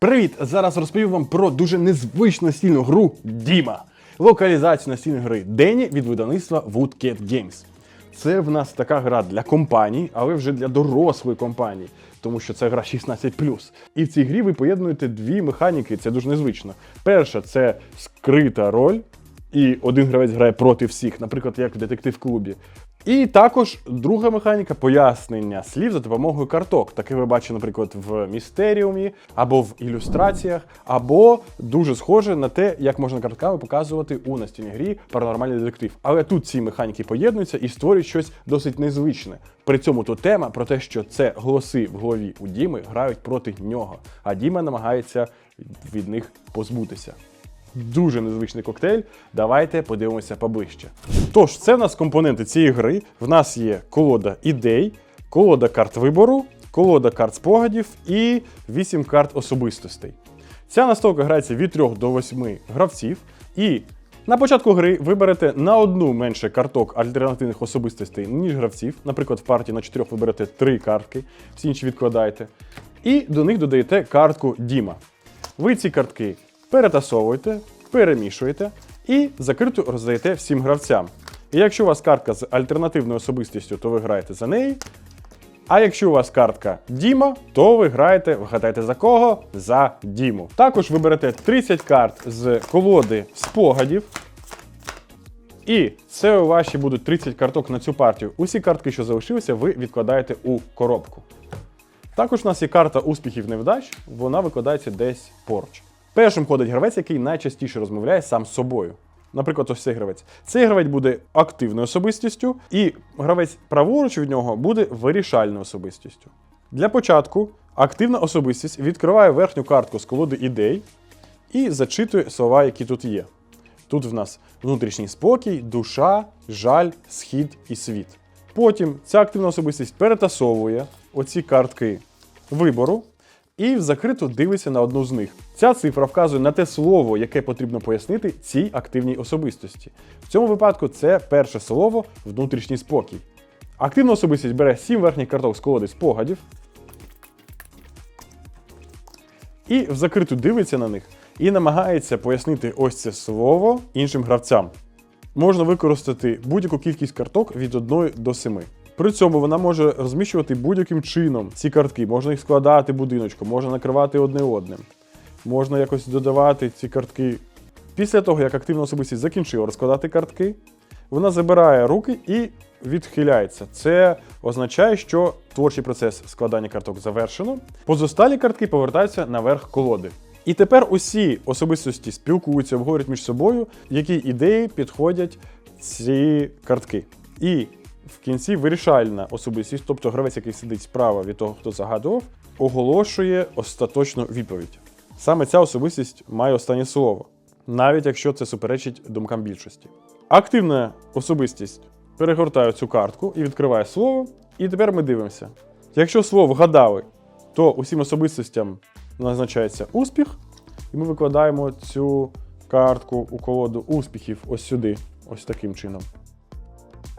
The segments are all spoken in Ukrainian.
Привіт! Зараз розповім вам про дуже незвичну стільну гру Діма. Локалізацію настільної гри Дені від видавництва Woodcat Games. Це в нас така гра для компаній, але вже для дорослої компанії, тому що це гра 16. І в цій грі ви поєднуєте дві механіки, це дуже незвично. Перша це скрита роль, і один гравець грає проти всіх, наприклад, як в детектив-клубі. І також друга механіка пояснення слів за допомогою карток. Таке ви бачите, наприклад, в містеріумі, або в ілюстраціях, або дуже схоже на те, як можна картками показувати у настільній грі паранормальний детектив. Але тут ці механіки поєднуються і створюють щось досить незвичне. При цьому тут тема про те, що це голоси в голові у Діми грають проти нього, а Діма намагається від них позбутися. Дуже незвичний коктейль. Давайте подивимося поближче. Тож, це в нас компоненти цієї гри. В нас є колода ідей, колода карт вибору, колода карт спогадів і 8 карт особистостей. Ця настолка грається від 3 до 8 гравців. І на початку гри ви берете на одну менше карток альтернативних особистостей, ніж гравців. Наприклад, в партії на 4 ви берете 3 картки, всі інші відкладаєте. І до них додаєте картку Діма. Ви ці картки перетасовуєте, перемішуєте і закриту роздаєте всім гравцям. І якщо у вас картка з альтернативною особистістю, то ви граєте за неї. А якщо у вас картка Діма, то ви граєте, вгадайте за кого? За Діму. Також ви берете 30 карт з колоди спогадів. І це у ваші будуть 30 карток на цю партію. Усі картки, що залишилися, ви відкладаєте у коробку. Також у нас є карта успіхів невдач, вона викладається десь поруч. Першим ходить гравець, який найчастіше розмовляє сам з собою. Наприклад, ось цей гравець. Цей гравець буде активною особистістю, і гравець праворуч від нього буде вирішальною особистістю. Для початку активна особистість відкриває верхню картку з колоди ідей і зачитує слова, які тут є. Тут в нас внутрішній спокій, душа, жаль, схід і світ. Потім ця активна особистість перетасовує оці картки вибору і в закриту дивиться на одну з них. Ця цифра вказує на те слово, яке потрібно пояснити цій активній особистості. В цьому випадку це перше слово внутрішній спокій. Активна особистість бере 7 верхніх карток з колоди спогадів і в закриту дивиться на них і намагається пояснити ось це слово іншим гравцям. Можна використати будь-яку кількість карток від 1 до 7. При цьому вона може розміщувати будь-яким чином ці картки. Можна їх складати будиночком, можна накривати одне одним. Можна якось додавати ці картки. Після того, як активна особистість закінчила розкладати картки, вона забирає руки і відхиляється. Це означає, що творчий процес складання карток завершено. Позосталі картки повертаються наверх колоди. І тепер усі особистості спілкуються, обговорюють між собою, які ідеї підходять ці картки. І в кінці вирішальна особистість, тобто гравець, який сидить справа від того, хто загадував, оголошує остаточну відповідь. Саме ця особистість має останнє слово, навіть якщо це суперечить думкам більшості. Активна особистість перегортає цю картку і відкриває слово. І тепер ми дивимося. Якщо слово вгадали, то усім особистостям назначається успіх, і ми викладаємо цю картку у колоду успіхів ось сюди, ось таким чином.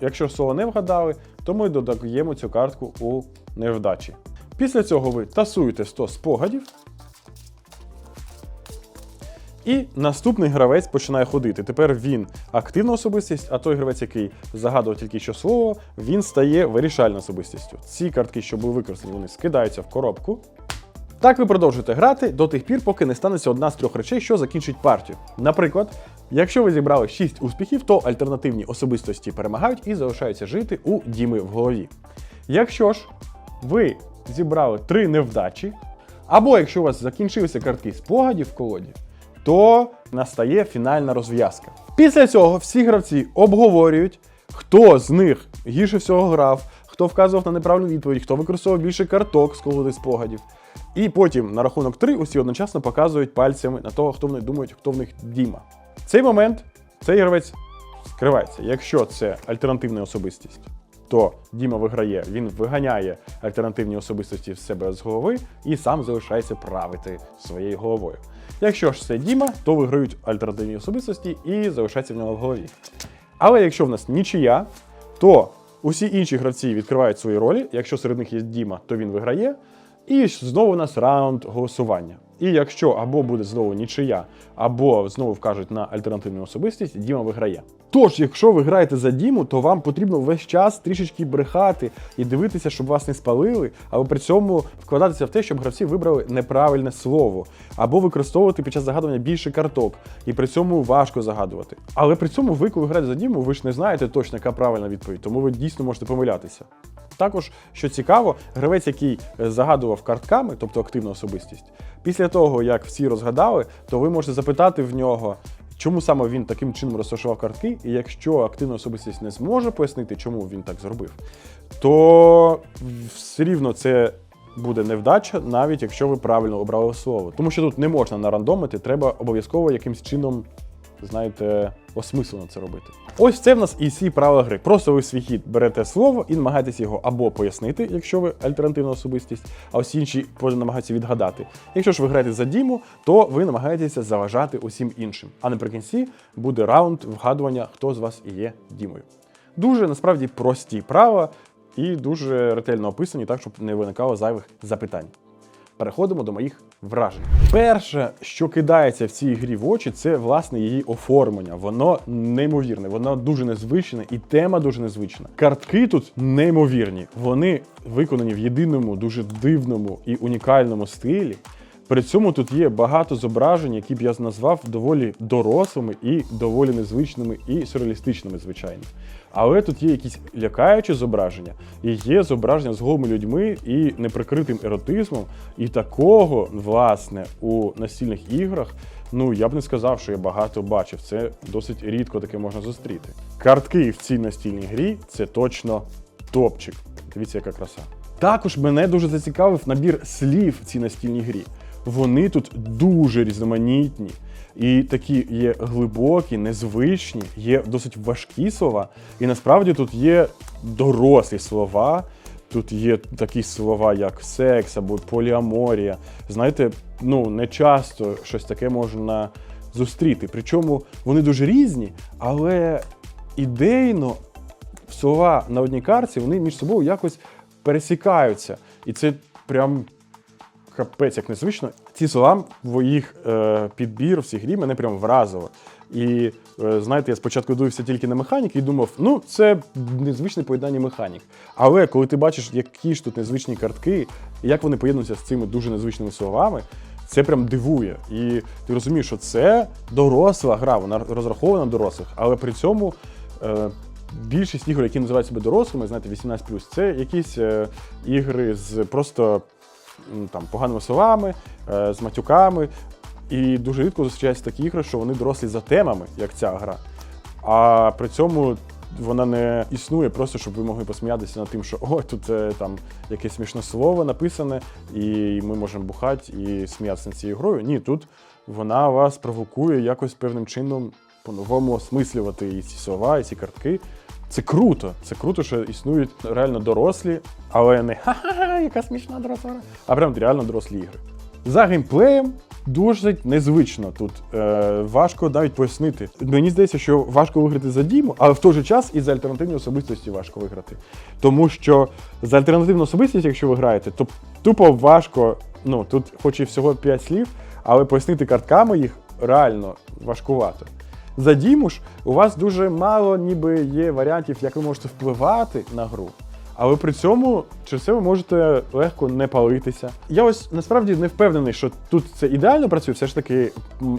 Якщо слово не вгадали, то ми додаємо цю картку у невдачі. Після цього ви тасуєте 100 спогадів. І наступний гравець починає ходити. Тепер він активна особистість, а той гравець, який загадував тільки що слово, він стає вирішальною особистістю. Ці картки, що були використані, вони скидаються в коробку. Так ви продовжуєте грати до тих пір, поки не станеться одна з трьох речей, що закінчить партію. Наприклад, якщо ви зібрали 6 успіхів, то альтернативні особистості перемагають і залишаються жити у Діми в голові. Якщо ж ви зібрали 3 невдачі, або якщо у вас закінчилися картки спогадів в колоді, то настає фінальна розв'язка. Після цього всі гравці обговорюють, хто з них гірше всього грав, хто вказував на неправильну відповідь, хто використовував більше карток з колоди спогадів. І потім на рахунок 3 усі одночасно показують пальцями на того, хто вони думають, хто в них Діма. Цей момент цей гравець скривається. Якщо це альтернативна особистість, то Діма виграє, він виганяє альтернативні особистості з себе з голови і сам залишається правити своєю головою. Якщо ж це Діма, то виграють альтернативні особистості і залишається в нього в голові. Але якщо в нас нічия, то усі інші гравці відкривають свої ролі. Якщо серед них є Діма, то він виграє. І знову у нас раунд голосування. І якщо або буде знову нічия, або знову вкажуть на альтернативну особистість, Діма виграє. Тож, якщо ви граєте за Діму, то вам потрібно весь час трішечки брехати і дивитися, щоб вас не спалили, але при цьому вкладатися в те, щоб гравці вибрали неправильне слово, або використовувати під час загадування більше карток, і при цьому важко загадувати. Але при цьому ви, коли граєте за Діму, ви ж не знаєте точно, яка правильна відповідь, тому ви дійсно можете помилятися. Також, що цікаво, гравець, який е, загадував картками, тобто активна особистість, після того, як всі розгадали, то ви можете запитати в нього, чому саме він таким чином розташував картки, і якщо активна особистість не зможе пояснити, чому він так зробив, то все рівно це буде невдача, навіть якщо ви правильно обрали слово. Тому що тут не можна нарандомити, треба обов'язково якимсь чином знаєте, осмислено це робити. Ось це в нас і всі правила гри. Просто ви свій хід берете слово і намагаєтесь його або пояснити, якщо ви альтернативна особистість, а ось інші намагаються відгадати. Якщо ж ви граєте за Діму, то ви намагаєтеся заважати усім іншим. А наприкінці буде раунд вгадування, хто з вас є Дімою. Дуже насправді прості правила і дуже ретельно описані, так щоб не виникало зайвих запитань. Переходимо до моїх вражень. Перше, що кидається в цій грі в очі, це власне її оформлення. Воно неймовірне, воно дуже незвичне, і тема дуже незвична. Картки тут неймовірні. Вони виконані в єдиному, дуже дивному і унікальному стилі. При цьому тут є багато зображень, які б я назвав доволі дорослими і доволі незвичними і сюрреалістичними, звичайно. Але тут є якісь лякаючі зображення, і є зображення з голими людьми і неприкритим еротизмом. І такого, власне, у настільних іграх, ну я б не сказав, що я багато бачив. Це досить рідко таке можна зустріти. Картки в цій настільній грі це точно топчик. Дивіться, яка краса. Також мене дуже зацікавив набір слів в цій настільній грі. Вони тут дуже різноманітні і такі є глибокі, незвичні, є досить важкі слова. І насправді тут є дорослі слова. Тут є такі слова, як секс або поліаморія. Знаєте, ну не часто щось таке можна зустріти. Причому вони дуже різні, але ідейно слова на одній карті вони між собою якось пересікаються. І це прям капець як незвично. Ці слова, в їх е, підбір цій грі мене прям вразило. І е, знаєте, я спочатку дивився тільки на механік і думав, ну це незвичне поєднання механік. Але коли ти бачиш, які ж тут незвичні картки, як вони поєднуються з цими дуже незвичними словами, це прям дивує. І ти розумієш, що це доросла гра, вона розрахована на дорослих, але при цьому. Е, Більшість ігор, які називають себе дорослими, знаєте, 18+, це якісь е, ігри з просто там поганими словами, е, з матюками. І дуже рідко зустрічаються такі ігри, що вони дорослі за темами, як ця гра. А при цьому вона не існує просто, щоб ви могли посміятися над тим, що ой, тут е, там якесь смішне слово написане, і ми можемо бухати і сміятися над цією грою. Ні, тут вона вас провокує якось певним чином по-новому осмислювати і ці слова, і ці картки. Це круто. Це круто, що існують реально дорослі, але не ха-ха-ха, яка смішна доросла, а прям реально дорослі ігри. За геймплеєм досить незвично тут. Е, важко навіть пояснити. Мені здається, що важко виграти за Діму, але в той же час і за альтернативні особистості важко виграти. Тому що за альтернативну особистість, якщо ви граєте, то тупо важко. Ну тут, хоч і всього 5 слів, але пояснити картками їх реально важкувато. За Діму ж у вас дуже мало ніби є варіантів, як ви можете впливати на гру. Але при цьому через це ви можете легко не палитися. Я ось насправді не впевнений, що тут це ідеально працює. Все ж таки,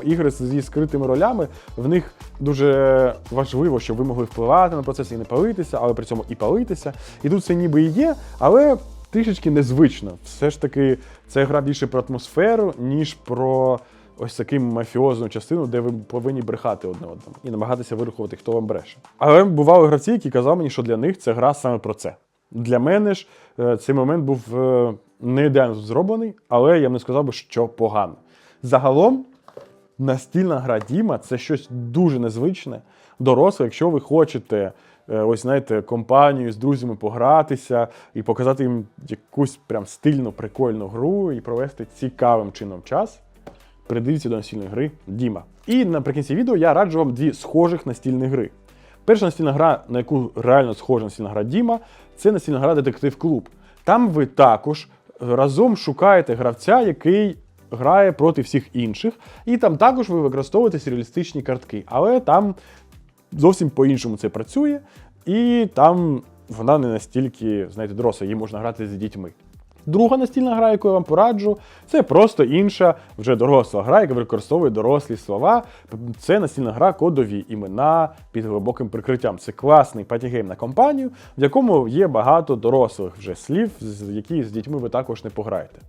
ігри зі скритими ролями, в них дуже важливо, щоб ви могли впливати на процес і не палитися, але при цьому і палитися. І тут це ніби і є, але трішечки незвично. Все ж таки, це гра більше про атмосферу, ніж про ось таку мафіозну частину, де ви повинні брехати одне одному і намагатися вирахувати, хто вам бреше. Але бували гравці, які казали мені, що для них ця гра саме про це. Для мене ж е, цей момент був е, не ідеально зроблений, але я б не сказав би, що погано. Загалом, настільна гра Діма це щось дуже незвичне, доросле, якщо ви хочете. е, Ось знаєте, компанію з друзями погратися і показати їм якусь прям стильну, прикольну гру і провести цікавим чином час. Придивіться до настільної гри Діма. І наприкінці відео я раджу вам дві схожих настільні гри. Перша настільна гра, на яку реально схожа настільна гра Діма, це настільна гра Детектив Клуб. Там ви також разом шукаєте гравця, який грає проти всіх інших. І там також ви використовуєте сюрреалістичні картки. Але там зовсім по-іншому це працює, і там вона не настільки, знаєте, доросла, її можна грати з дітьми. Друга настільна гра, яку я вам пораджу, це просто інша, вже доросла гра, яка використовує дорослі слова. Це настільна гра кодові імена під глибоким прикриттям. Це класний патігейм на компанію, в якому є багато дорослих вже слів, які з дітьми ви також не пограєте.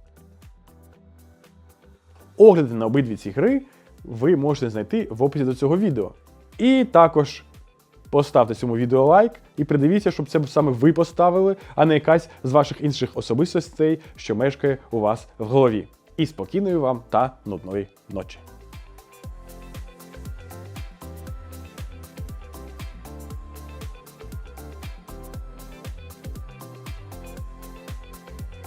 Огляди на обидві ці гри ви можете знайти в описі до цього відео. І також поставте цьому відео лайк і придивіться, щоб це саме ви поставили, а не якась з ваших інших особистостей, що мешкає у вас в голові. І спокійної вам та нудної ночі.